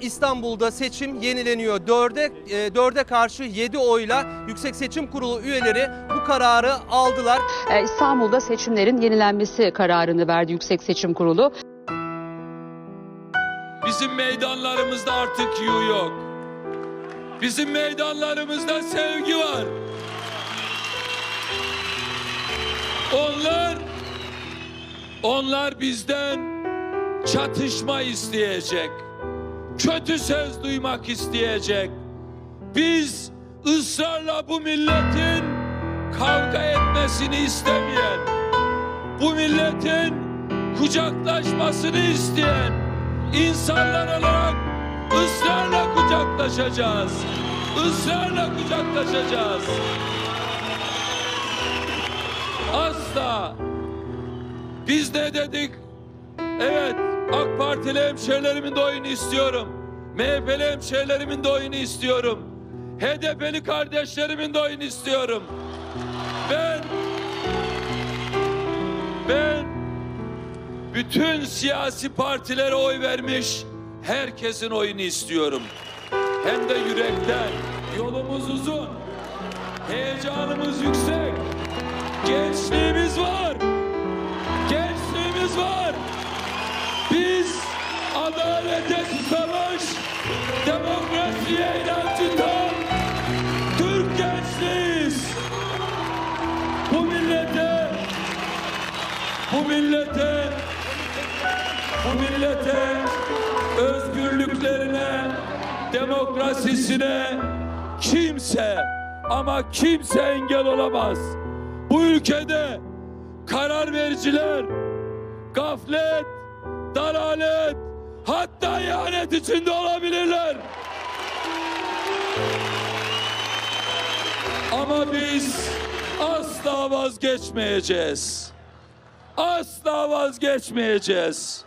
İstanbul'da seçim yenileniyor. Dörde, e, dörde karşı 7 oyla Yüksek Seçim Kurulu üyeleri bu kararı aldılar. Ee, İstanbul'da seçimlerin yenilenmesi kararını verdi Yüksek Seçim Kurulu. Bizim meydanlarımızda artık yu yok. Bizim meydanlarımızda sevgi var. Onlar onlar bizden çatışma isteyecek. Kötü söz duymak isteyecek. Biz ısrarla bu milletin kavga etmesini istemeyen, bu milletin kucaklaşmasını isteyen insanlar olarak ısrarla kucaklaşacağız. Israrla kucaklaşacağız. Asla. Biz ne dedik? Evet, AK Partili hemşerilerimin de oyunu istiyorum. MHP'li hemşerilerimin de oyunu istiyorum. HDP'li kardeşlerimin de oyunu istiyorum. Ben ben bütün siyasi partilere oy vermiş herkesin oyunu istiyorum. Hem de yürekten. Yolumuz uzun. Heyecanımız yüksek. Gençliğimiz var. Adalete susamış, demokrasiye inancı tam Türk gençliğiz. Bu millete, bu millete bu millete özgürlüklerine, demokrasisine kimse ama kimse engel olamaz. Bu ülkede karar vericiler gaflet, dalalet, hatta ihanet içinde olabilirler. Ama biz asla vazgeçmeyeceğiz. Asla vazgeçmeyeceğiz.